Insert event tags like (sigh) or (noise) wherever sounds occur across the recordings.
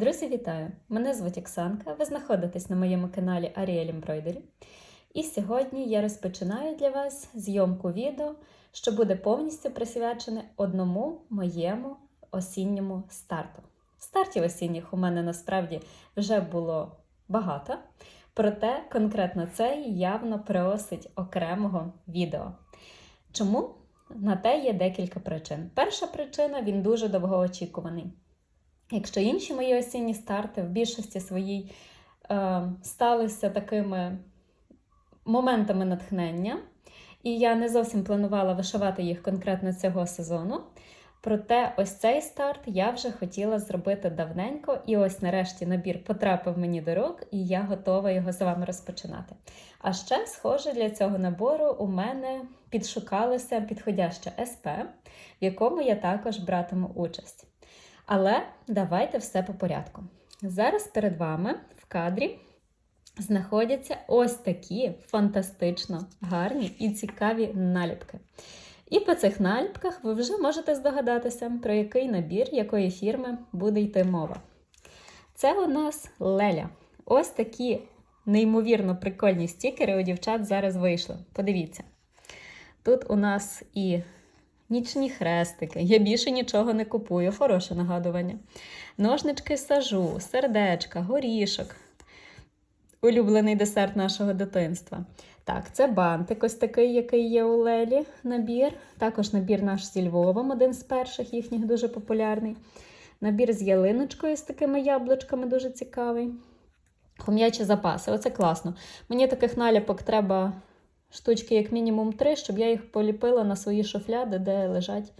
Друзі, вітаю! Мене звуть Оксанка. Ви знаходитесь на моєму каналі Ariel Embroidery. І сьогодні я розпочинаю для вас зйомку відео, що буде повністю присвячене одному моєму осінньому старту. Стартів осінніх у мене насправді вже було багато, проте конкретно цей явно просить окремого відео. Чому? На те є декілька причин. Перша причина він дуже довгоочікуваний. Якщо інші мої осінні старти в більшості своїй е, сталися такими моментами натхнення, і я не зовсім планувала вишивати їх конкретно цього сезону. Проте ось цей старт я вже хотіла зробити давненько, і ось нарешті набір потрапив мені до рук, і я готова його з вами розпочинати. А ще, схоже, для цього набору у мене підшукалося підходяще СП, в якому я також братиму участь. Але давайте все по порядку. Зараз перед вами в кадрі знаходяться ось такі фантастично гарні і цікаві наліпки. І по цих наліпках ви вже можете здогадатися, про який набір якої фірми буде йти мова. Це у нас Леля. Ось такі неймовірно прикольні стікери у дівчат зараз вийшли. Подивіться. Тут у нас і нічні хрестики. Я більше нічого не купую, хороше нагадування. Ножнички сажу, сердечка, горішок. Улюблений десерт нашого дитинства. Так, це бантик, ось такий, який є у Лелі набір. Також набір наш зі Львовом, один з перших їхніх дуже популярний. Набір з ялиночкою з такими яблучками дуже цікавий. Хом'ячі запаси, оце класно. Мені таких наліпок треба штучки, як мінімум, три, щоб я їх поліпила на свої шуфляди, де лежать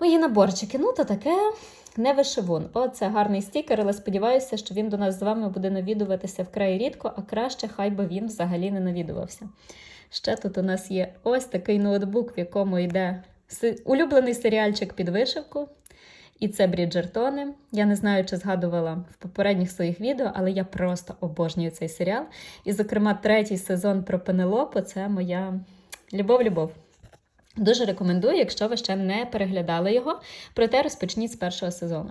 мої наборчики. Ну, то таке не вишивун. О, це гарний стікер, але сподіваюся, що він до нас з вами буде навідуватися вкрай рідко, а краще, хай би він взагалі не навідувався. Ще тут у нас є ось такий ноутбук, в якому йде улюблений серіальчик під вишивку. І це Бріджертони. Я не знаю, чи згадувала в попередніх своїх відео, але я просто обожнюю цей серіал. І, зокрема, третій сезон про Пенелопу це моя любов-любов. Дуже рекомендую, якщо ви ще не переглядали його, проте розпочніть з першого сезону.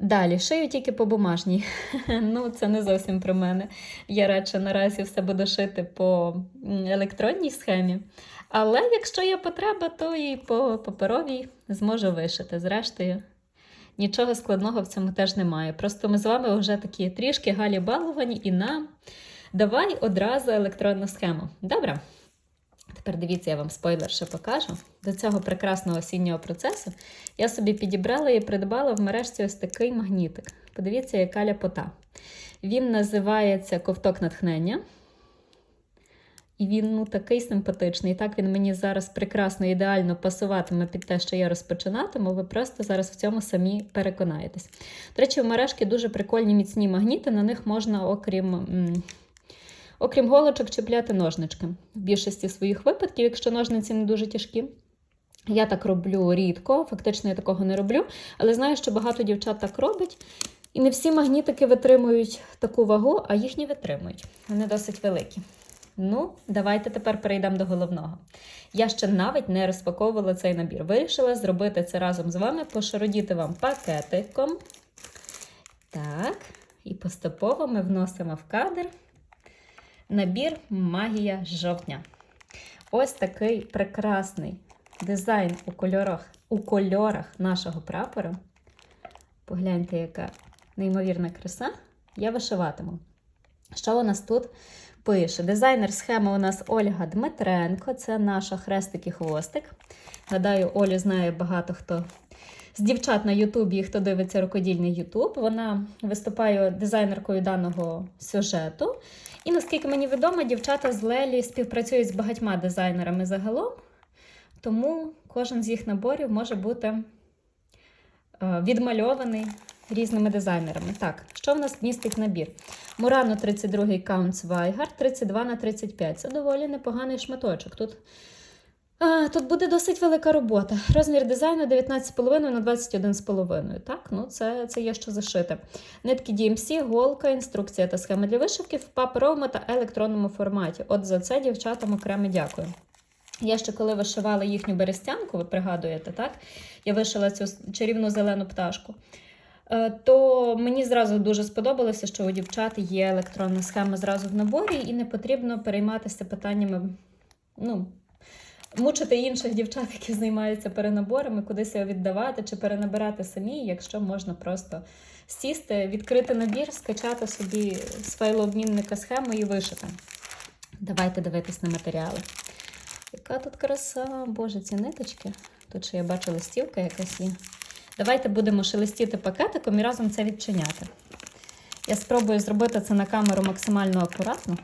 Далі, шию тільки по бумажній. (laughs) Ну, це не зовсім про мене. Я радше наразі все буду шити по електронній схемі. Але якщо є потреба, то і по паперовій зможу вишити. Зрештою, нічого складного в цьому теж немає. Просто ми з вами вже такі трішки галі баловані і нам давай одразу електронну схему. Добре? Тепер дивіться, я вам спойлер ще покажу. До цього прекрасного осіннього процесу я собі підібрала і придбала в мережці ось такий магнітик. Подивіться, яка ляпота. Він називається ковток натхнення. І він ну, такий симпатичний. І так він мені зараз прекрасно, ідеально пасуватиме під те, що я розпочинатиму. Ви просто зараз в цьому самі переконаєтесь. До речі, в мережки дуже прикольні міцні магніти, на них можна, окрім. Окрім голочок, чіпляти ножнички. В більшості своїх випадків, якщо ножниці не дуже тяжкі. Я так роблю рідко, фактично я такого не роблю, але знаю, що багато дівчат так робить. І не всі магнітики витримують таку вагу, а їхні витримують. Вони досить великі. Ну, давайте тепер перейдемо до головного. Я ще навіть не розпаковувала цей набір. Вирішила зробити це разом з вами, пошародіти вам пакетиком. Так, і поступово ми вносимо в кадр набір Магія жовтня. Ось такий прекрасний дизайн у кольорах, у кольорах нашого прапору. Погляньте, яка неймовірна краса. Я вишиватиму. Що у нас тут пише? Дизайнер схеми у нас Ольга Дмитренко, це наша хрестик і хвостик. Гадаю, Олю знає багато хто з дівчат на Ютубі, хто дивиться рукодільний Ютуб. Вона виступає дизайнеркою даного сюжету. І наскільки мені відомо, дівчата з Лелі співпрацюють з багатьма дизайнерами загалом, тому кожен з їх наборів може бути е, відмальований різними дизайнерами. Так, що в нас містить набір? Мурано 32 Counts Weigart 32 на 35. Це доволі непоганий шматочок. Тут а, Тут буде досить велика робота. Розмір дизайну 19,5 на 21,5. Так, ну це це є що зашити. Нитки DMC, голка, інструкція та схема для вишивки в паперовому та електронному форматі. От за це дівчатам окремо дякую. Я ще коли вишивала їхню берестянку, ви пригадуєте, так? Я вишила цю чарівну зелену пташку. Е, то мені зразу дуже сподобалося, що у дівчат є електронна схема зразу в наборі, і не потрібно перейматися питаннями, ну, мучити інших дівчат, які займаються перенаборами, кудись його віддавати чи перенабирати самі, якщо можна просто сісти, відкрити набір, скачати собі з файлообмінника схему і вишити. Давайте дивитись на матеріали. Яка тут краса, боже, ці ниточки. Тут ще я бачу листівка якась є. Давайте будемо шелестіти пакетиком і разом це відчиняти. Я спробую зробити це на камеру максимально акуратно.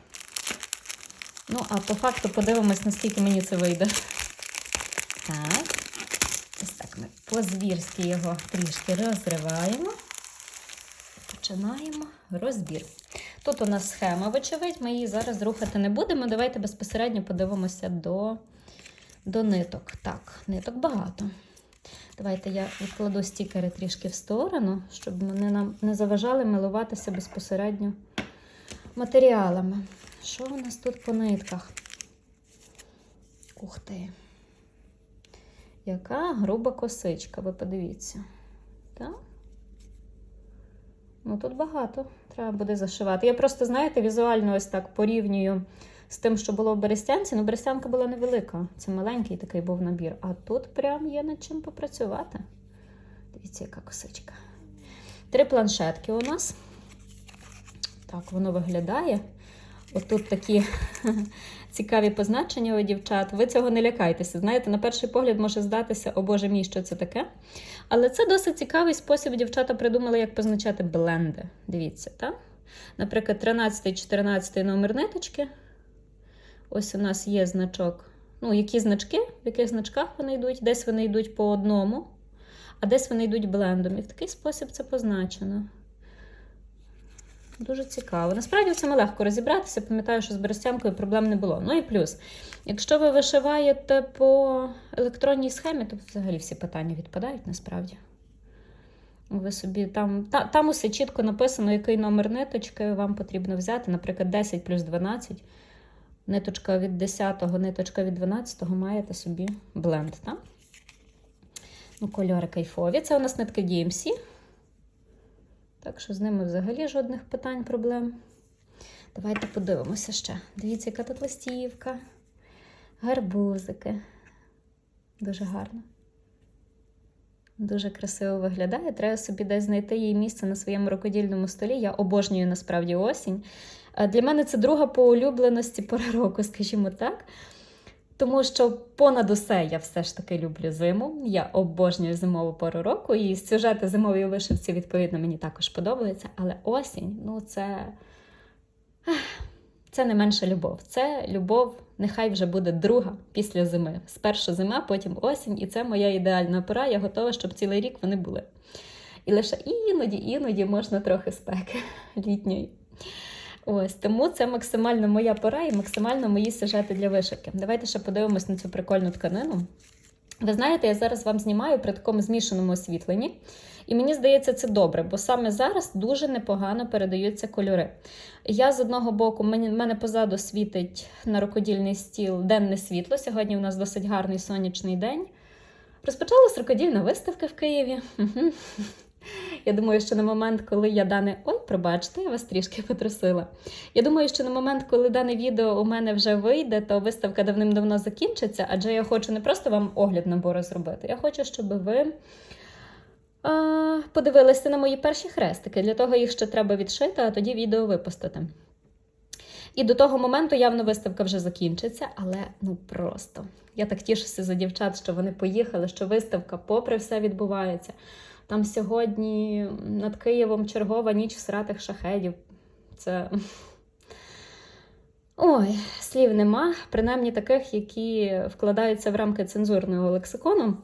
Ну, а по факту подивимось, наскільки мені це вийде. Так. Ось так ми по-звірськи його трішки розриваємо. Починаємо розбір. Тут у нас схема, вочевидь, ми її зараз рухати не будемо. Давайте безпосередньо подивимося до, до ниток. Так, ниток багато. Давайте я відкладу стікери трішки в сторону, щоб вони нам не заважали милуватися безпосередньо матеріалами. Що у нас тут по нитках? Ух ти! Яка груба косичка, ви подивіться. Так? Ну, тут багато. Треба буде зашивати. Я просто, знаєте, візуально ось так порівнюю з тим, що було в Берестянці. Ну, Берестянка була невелика. Це маленький такий був набір. А тут прям є над чим попрацювати. Дивіться, яка косичка. Три планшетки у нас. Так, воно виглядає. Отут такі (laughs) цікаві позначення у дівчат. Ви цього не лякайтеся. Знаєте, на перший погляд може здатися, о Боже мій, що це таке. Але це досить цікавий спосіб. Дівчата придумали, як позначати бленди. Дивіться, так? Наприклад, 13-14 номер ниточки. Ось у нас є значок. Ну, які значки, в яких значках вони йдуть, десь вони йдуть по одному, а десь вони йдуть блендом. І в такий спосіб це позначено. Дуже цікаво. Насправді в цьому легко розібратися. Пам'ятаю, що з берестянкою проблем не було. Ну і плюс, якщо ви вишиваєте по електронній схемі, то взагалі всі питання відпадають насправді. Ви собі там, та, там усе чітко написано, який номер ниточки вам потрібно взяти. Наприклад, 10 плюс 12. Ниточка від 10-го, ниточка від 12-го маєте собі бленд. Так? Ну, Кольори кайфові. Це у нас нитки DMC. Так що з ними взагалі жодних питань, проблем. Давайте подивимося ще. Дивіться, яка тут листівка, гарбузики. Дуже гарно. Дуже красиво виглядає. Треба собі десь знайти їй місце на своєму рукодільному столі. Я обожнюю насправді осінь. Е, Для мене це друга по улюбленості пора року, (laughs) скажімо так. Тому що понад усе я все ж таки люблю зиму. Я обожнюю зимову пору року, і сюжети зимової вишивці, відповідно, мені також подобаються. Але осінь, ну це. Це не менша любов. Це любов, нехай вже буде друга після зими. Спершу зима, потім осінь, і це моя ідеальна пора. Я готова, щоб цілий рік вони були. І лише іноді, іноді можна трохи спеки (laughs) літньої. Ось тому це максимально моя пора і максимально мої сюжети для вишивки. Давайте ще подивимось на цю прикольну тканину. Ви знаєте, я зараз вам знімаю при такому змішаному освітленні, і мені здається, це добре, бо саме зараз дуже непогано передаються кольори. Я з одного боку, мені, мене позаду світить на рукодільний стіл денне світло. Сьогодні у нас досить гарний сонячний день. Розпочалась рукодільна виставка в Києві. Я думаю, що на момент, коли я дане. Ой, пробачте, я вас трішки потрусила. Я думаю, що на момент, коли дане відео у мене вже вийде, то виставка давним-давно закінчиться, адже я хочу не просто вам огляд набору зробити. Я хочу, щоб ви а, подивилися на мої перші хрестики. Для того їх ще треба відшити, а тоді відео випустити. І до того моменту явно виставка вже закінчиться, але ну просто. Я так тішуся за дівчат, що вони поїхали, що виставка, попри все, відбувається. Там сьогодні над Києвом чергова ніч всратих шахедів. Це. (laughs) Ой, слів нема, принаймні таких, які вкладаються в рамки цензурного лексикону.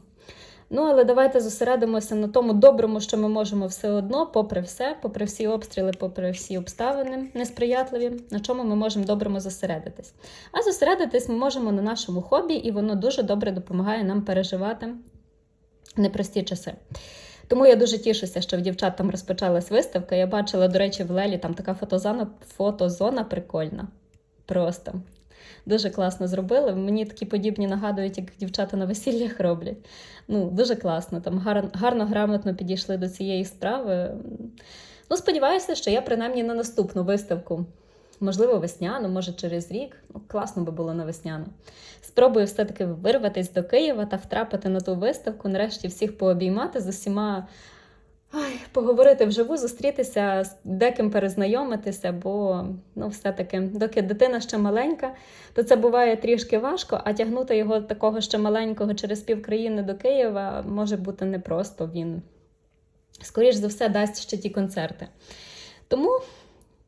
Ну, але давайте зосередимося на тому доброму, що ми можемо все одно, попри все, попри всі обстріли, попри всі обставини несприятливі, на чому ми можемо доброму зосередитись. А зосередитись ми можемо на нашому хобі, і воно дуже добре допомагає нам переживати непрості часи. Тому я дуже тішуся, що в дівчат там розпочалась виставка. Я бачила, до речі, в Лелі там така фотозона, фотозона прикольна. Просто. Дуже класно зробили. Мені такі подібні нагадують, як дівчата на весіллях роблять. Ну, дуже класно. Там гарно, гарно грамотно підійшли до цієї справи. Ну, сподіваюся, що я принаймні на наступну виставку, можливо, весняну, може через рік. Ну, класно би було на весняну. Спробую все-таки вирватися до Києва та втрапити на ту виставку, нарешті всіх пообіймати з усіма. Ай, поговорити вживу, зустрітися, з деким перезнайомитися, бо ну, все-таки, доки дитина ще маленька, то це буває трішки важко, а тягнути його такого ще маленького через півкраїни до Києва може бути непросто. Він, скоріш за все, дасть ще ті концерти. Тому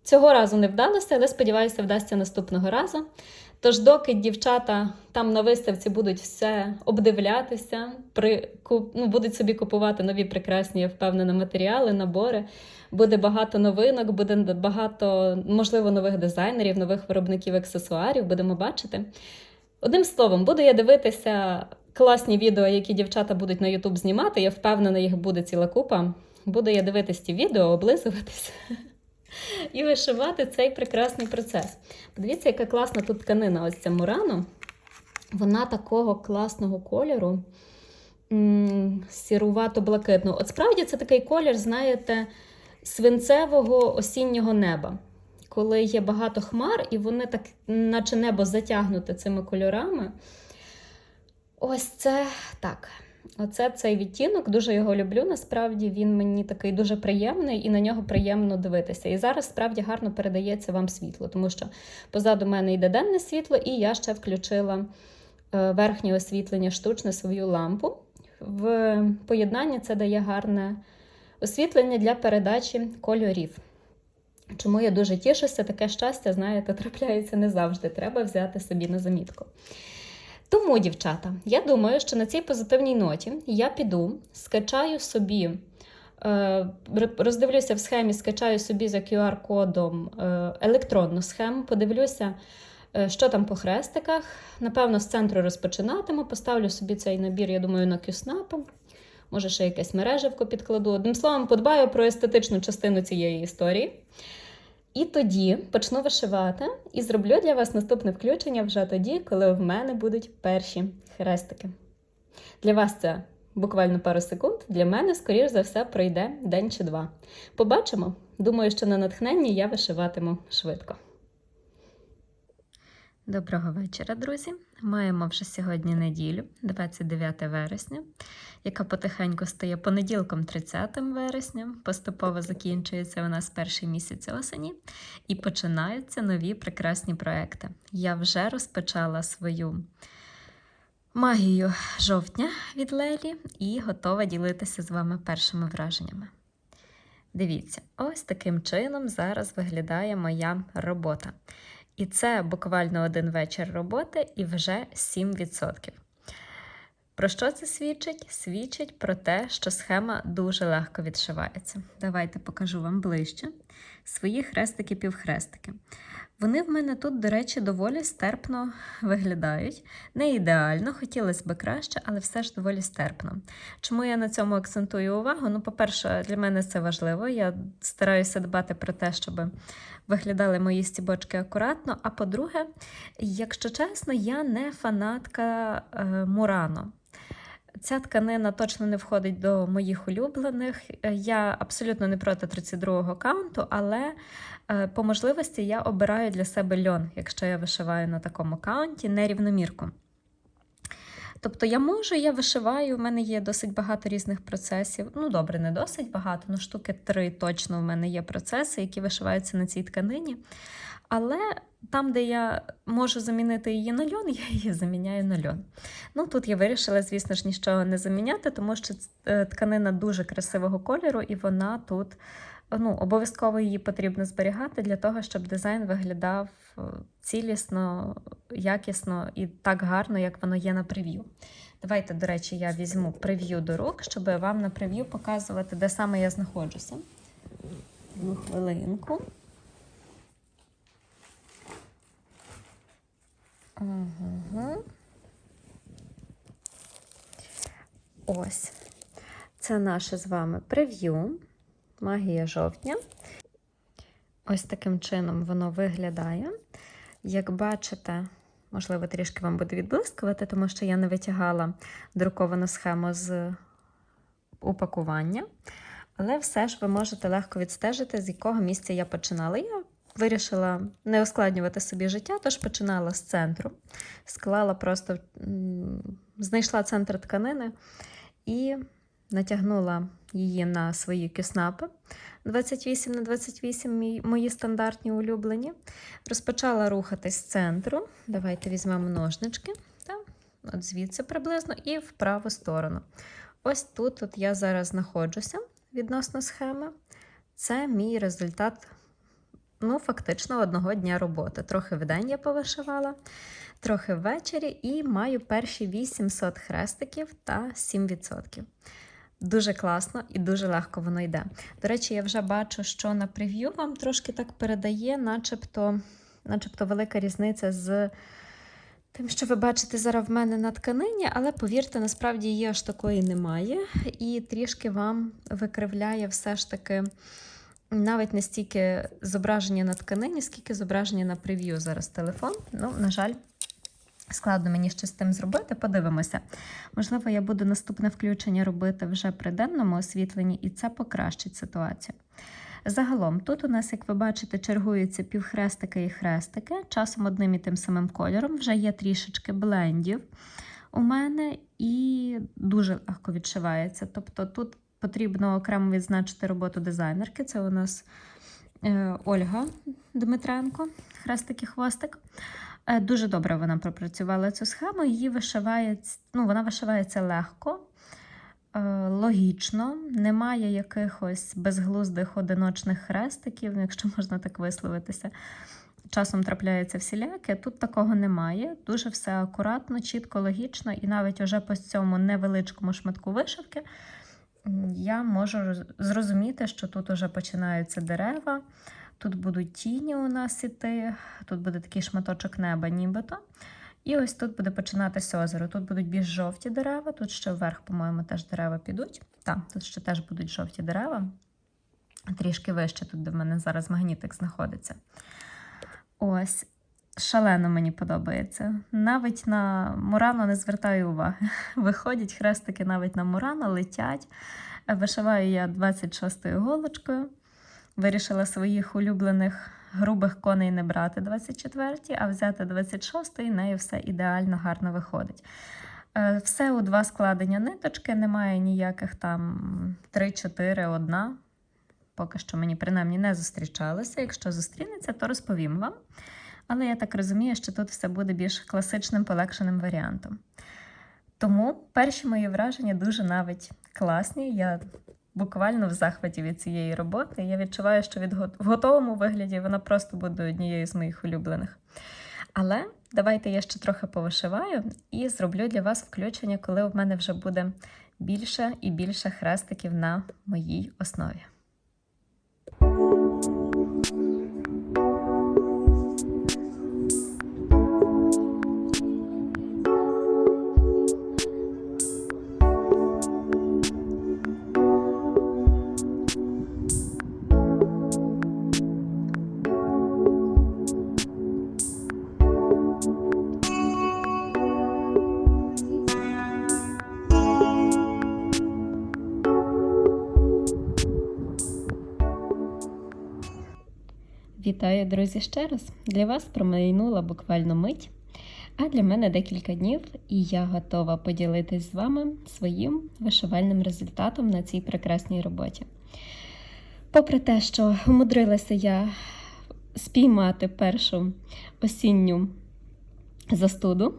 цього разу не вдалося, але сподіваюся, вдасться наступного разу. Тож, доки дівчата там на виставці будуть все обдивлятися, при, ну, будуть собі купувати нові прекрасні, я впевнена, матеріали, набори, буде багато новинок, буде багато, можливо, нових дизайнерів, нових виробників аксесуарів, будемо бачити. Одним словом, буду я дивитися класні відео, які дівчата будуть на YouTube знімати. Я впевнена, їх буде ціла купа. Буду я дивитися ті відео, облизуватися (laughs) і вишивати цей прекрасний процес. Подивіться, яка класна тут тканина. Ось ця Мурано. Вона такого класного кольору, сірувато-блакитного. От справді це такий колір, знаєте, свинцевого осіннього неба. Коли є багато хмар, і вони так, наче небо затягнуте цими кольорами. Ось це так. Оце цей відтінок, дуже його люблю. Насправді він мені такий дуже приємний і на нього приємно дивитися. І зараз справді гарно передається вам світло, тому що позаду мене йде денне світло, і я ще включила е, верхнє освітлення штучне свою лампу. В поєднанні це дає гарне освітлення для передачі кольорів. Чому я дуже тішуся, таке щастя, знаєте, трапляється не завжди. Треба взяти собі на замітку. Тому, дівчата, я думаю, що на цій позитивній ноті я піду, скачаю собі, е, роздивлюся в схемі, скачаю собі за QR-кодом е, електронну схему, подивлюся, е, що там по хрестиках. Напевно, з центру розпочинатиму, поставлю собі цей набір, я думаю, на QSNAP. Може, ще якесь мережевко підкладу. Одним словом, подбаю про естетичну частину цієї історії. І тоді почну вишивати і зроблю для вас наступне включення вже тоді, коли в мене будуть перші хрестики. Для вас це буквально пару секунд, для мене, скоріш за все, пройде день чи два. Побачимо. Думаю, що на натхненні я вишиватиму швидко. Доброго вечора, друзі! Маємо вже сьогодні неділю, 29 вересня, яка потихеньку стає понеділком, 30 вересня. Поступово закінчується у нас перший місяць осені і починаються нові прекрасні проекти. Я вже розпочала свою магію жовтня від Лелі і готова ділитися з вами першими враженнями. Дивіться, ось таким чином зараз виглядає моя робота. І це буквально один вечір роботи і вже 7%. Про що це свідчить? Свідчить про те, що схема дуже легко відшивається. Давайте покажу вам ближче свої хрестики-півхрестики. Вони в мене тут, до речі, доволі стерпно виглядають. Не ідеально, хотілося б краще, але все ж доволі стерпно. Чому я на цьому акцентую увагу? Ну, по-перше, для мене це важливо. Я стараюся дбати про те, щоб виглядали мої стібочки акуратно. А по-друге, якщо чесно, я не фанатка е, Мурано. Ця тканина точно не входить до моїх улюблених. Я абсолютно не проти 32-го каунту, але е, по можливості я обираю для себе льон, якщо я вишиваю на такому каунті, нерівномірку. Тобто я можу, я вишиваю, в мене є досить багато різних процесів. Ну, добре, не досить багато, ну штуки три точно в мене є процеси, які вишиваються на цій тканині. Але там, де я можу замінити її на льон, (laughs) я її заміняю на льон. Ну, Тут я вирішила, звісно ж, нічого не заміняти, тому що е, тканина дуже красивого кольору, і вона тут ну, обов'язково її потрібно зберігати для того, щоб дизайн виглядав е, цілісно, якісно і так гарно, як воно є на прев'ю. Давайте, до речі, я візьму прев'ю до рук, щоб вам на прев'ю показувати, де саме я знаходжуся. Одну хвилинку. Угу. Ось. Це наше з вами прев'ю. Магія жовтня. Ось таким чином воно виглядає. Як бачите, можливо, трішки вам буде відблискувати, тому що я не витягала друковану схему з упакування. Але все ж ви можете легко відстежити, з якого місця я починала. Я вирішила не ускладнювати собі життя, тож починала з центру. Склала просто, знайшла центр тканини і натягнула її на свої кюснапи 28 на 28, мої стандартні улюблені. Розпочала рухатись з центру. Давайте візьмемо ножнички. От звідси приблизно, і в праву сторону. Ось тут от я зараз знаходжуся відносно схеми. Це мій результат, ну, фактично, одного дня роботи. Трохи вдень я повишивала, трохи ввечері, і маю перші 800 хрестиків та 7%. Дуже класно і дуже легко воно йде. До речі, я вже бачу, що на прев'ю вам трошки так передає, начебто, начебто велика різниця з тим, що ви бачите зараз в мене на тканині, але повірте, насправді її аж такої немає. І трішки вам викривляє все ж таки навіть не стільки зображення на тканині, скільки зображення на прев'ю зараз телефон. Ну, на жаль, складно мені щось з тим зробити. Подивимося. Можливо, я буду наступне включення робити вже при денному освітленні, і це покращить ситуацію. Загалом, тут у нас, як ви бачите, чергуються півхрестики і хрестики, часом одним і тим самим кольором. Вже є трішечки блендів у мене і дуже легко відшивається. Тобто тут потрібно окремо відзначити роботу дизайнерки. Це у нас е, Ольга Дмитренко, хрестик і хвостик. Е, Дуже добре вона пропрацювала цю схему. Її вишивається, ну, вона вишивається легко, е, логічно, немає якихось безглуздих одиночних хрестиків, якщо (laughs) можна так висловитися. Часом трапляється всіляке. Тут такого немає. Дуже все акуратно, чітко, логічно, і навіть уже по цьому невеличкому шматку вишивки я можу зрозуміти, що тут уже починаються дерева. Тут будуть тіні у нас іти, тут буде такий шматочок неба, нібито. І ось тут буде починатися озеро. Тут будуть більш жовті дерева, тут ще вверх, по-моєму, теж дерева підуть. Так, тут ще теж будуть жовті дерева. Трішки вище, тут де в мене зараз магнітик знаходиться. Ось, шалено мені подобається. Навіть на Мурано не звертаю уваги. (laughs) Виходять хрестики навіть на Мурано, летять. Вишиваю я 26-ю голочкою. Вирішила своїх улюблених грубих коней не брати 24-ті, а взяти 26-ї, нею все ідеально гарно виходить. Е, Все у два складення ниточки, немає ніяких там 3-4, одна. Поки що мені принаймні не зустрічалося. Якщо зустрінеться, то розповім вам. Але я так розумію, що тут все буде більш класичним, полегшеним варіантом. Тому перші мої враження дуже навіть класні. Я буквально в захваті від цієї роботи. Я відчуваю, що від в готовому вигляді вона просто буде однією з моїх улюблених. Але давайте я ще трохи повишиваю і зроблю для вас включення, коли в мене вже буде більше і більше хрестиків на моїй основі. Вітаю, друзі, ще раз. Для вас промайнула буквально мить, а для мене декілька днів, і я готова поділитись з вами своїм вишивальним результатом на цій прекрасній роботі. Попри те, що умудрилася я спіймати першу осінню застуду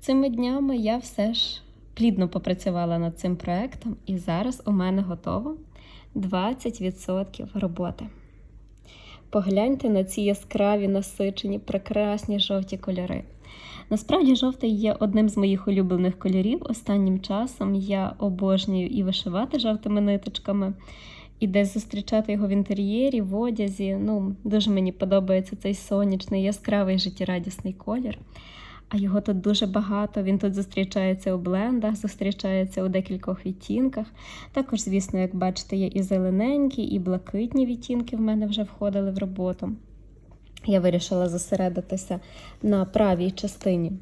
цими днями, я все ж плідно попрацювала над цим проектом, і зараз у мене готово 20% роботи. Погляньте на ці яскраві, насичені, прекрасні жовті кольори. Насправді, жовтий є одним з моїх улюблених кольорів. Останнім часом я обожнюю і вишивати жовтими ниточками, і десь зустрічати його в інтер'єрі, в одязі. Ну, дуже мені подобається цей сонячний, яскравий життєрадісний колір. А його тут дуже багато. Він тут зустрічається у блендах, зустрічається у декількох відтінках. Також, звісно, як бачите, є і зелененькі, і блакитні відтінки в мене вже входили в роботу. я вирішила зосередитися на правій частині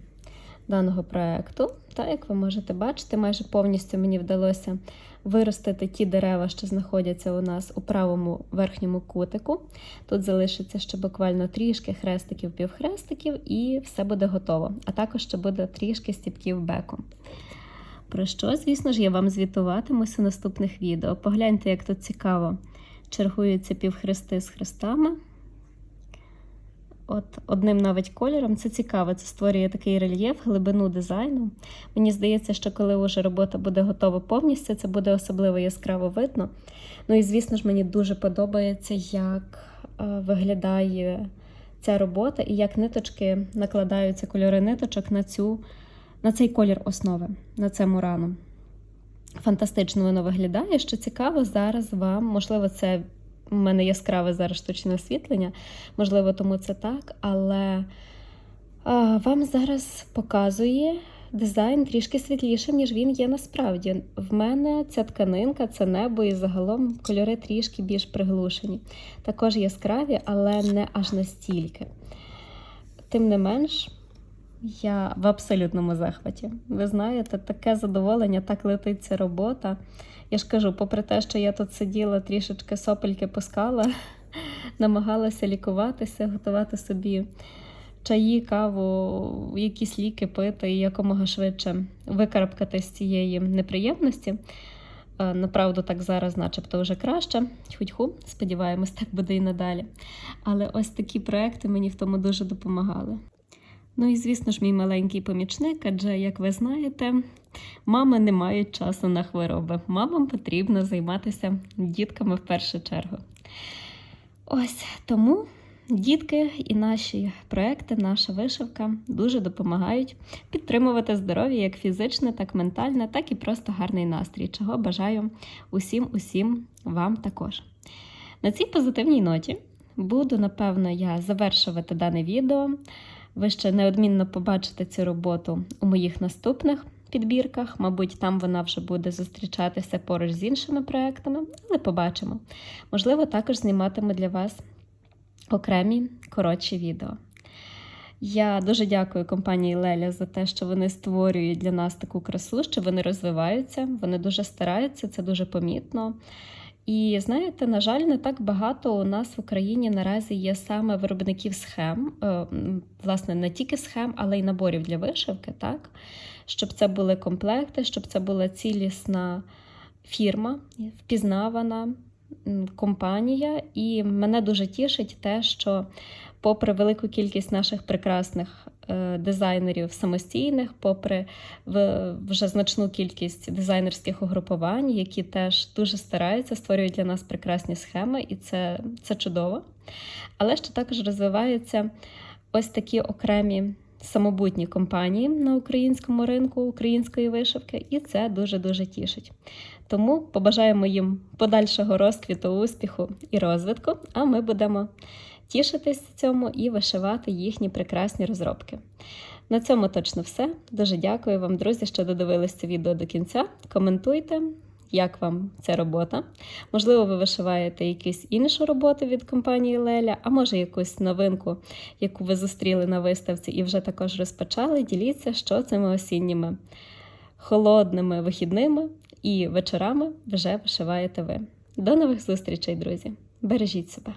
даного проєкту. Та, як ви можете бачити, майже повністю мені вдалося виростити ті дерева, що знаходяться у нас у правому верхньому кутику. Тут залишиться ще буквально трішки хрестиків, півхрестиків, і все буде готово. А також ще буде трішки стіпків беку. Про що, звісно ж, я вам звітуватимусь у наступних відео. Погляньте, як тут цікаво чергуються півхрести з хрестами. От одним навіть кольором. Це цікаво, це створює такий рельєф, глибину дизайну. Мені здається, що коли вже робота буде готова повністю, це буде особливо яскраво видно. Ну і звісно ж, мені дуже подобається, як е, виглядає ця робота і як ниточки накладаються кольори ниточок на цю, на цей колір основи, на це мурану. Фантастично воно виглядає. Що цікаво, зараз вам, можливо, це у мене яскраве зараз штучне освітлення, можливо, тому це так, але а, вам зараз показує дизайн трішки світлішим, ніж він є насправді. В мене ця тканинка, це небо і загалом кольори трішки більш приглушені. Також яскраві, але не аж настільки. Тим не менш. Я в абсолютному захваті. Ви знаєте, таке задоволення, так летить ця робота. Я ж кажу, попри те, що я тут сиділа, трішечки сопельки пускала, (laughs) намагалася лікуватися, готувати собі чаї, каву, якісь ліки пити і якомога швидше викарабкати з цієї неприємності. Направду, так зараз, начебто, вже краще. Тьху-тьху, сподіваємось, так буде і надалі. Але ось такі проекти мені в тому дуже допомагали. Ну і, звісно ж, мій маленький помічник, адже, як ви знаєте, мами не мають часу на хвороби. Мамам потрібно займатися дітками в першу чергу. Ось тому дітки і наші проекти, наша вишивка дуже допомагають підтримувати здоров'я як фізичне, так і ментальне, так і просто гарний настрій, чого бажаю усім, усім вам також. На цій позитивній ноті буду, напевно, я завершувати дане відео. Ви ще неодмінно побачите цю роботу у моїх наступних підбірках. Мабуть, там вона вже буде зустрічатися поруч з іншими проектами, але побачимо. Можливо, також зніматиму для вас окремі коротші відео. Я дуже дякую компанії Леля за те, що вони створюють для нас таку красу, що вони розвиваються, вони дуже стараються, це дуже помітно. І знаєте, на жаль, не так багато у нас в Україні наразі є саме виробників схем, е, власне, не тільки схем, але й наборів для вишивки, так? Щоб це були комплекти, щоб це була цілісна фірма, впізнавана компанія. І мене дуже тішить те, що, попри велику кількість наших прекрасних дизайнерів самостійних, попри вже значну кількість дизайнерських угрупувань, які теж дуже стараються, створюють для нас прекрасні схеми, і це, це чудово. Але ще також розвиваються ось такі окремі. Самобутні компанії на українському ринку української вишивки, і це дуже-дуже тішить. Тому побажаємо їм подальшого розквіту, успіху і розвитку, а ми будемо тішитись цьому і вишивати їхні прекрасні розробки. На цьому точно все. Дуже дякую вам, друзі, що додивились це відео до кінця. Коментуйте, як вам ця робота. Можливо, ви вишиваєте якусь іншу роботу від компанії Леля, а може якусь новинку, яку ви зустріли на виставці і вже також розпочали. Діліться, що цими осінніми холодними вихідними і вечорами вже вишиваєте ви. До нових зустрічей, друзі! Бережіть себе!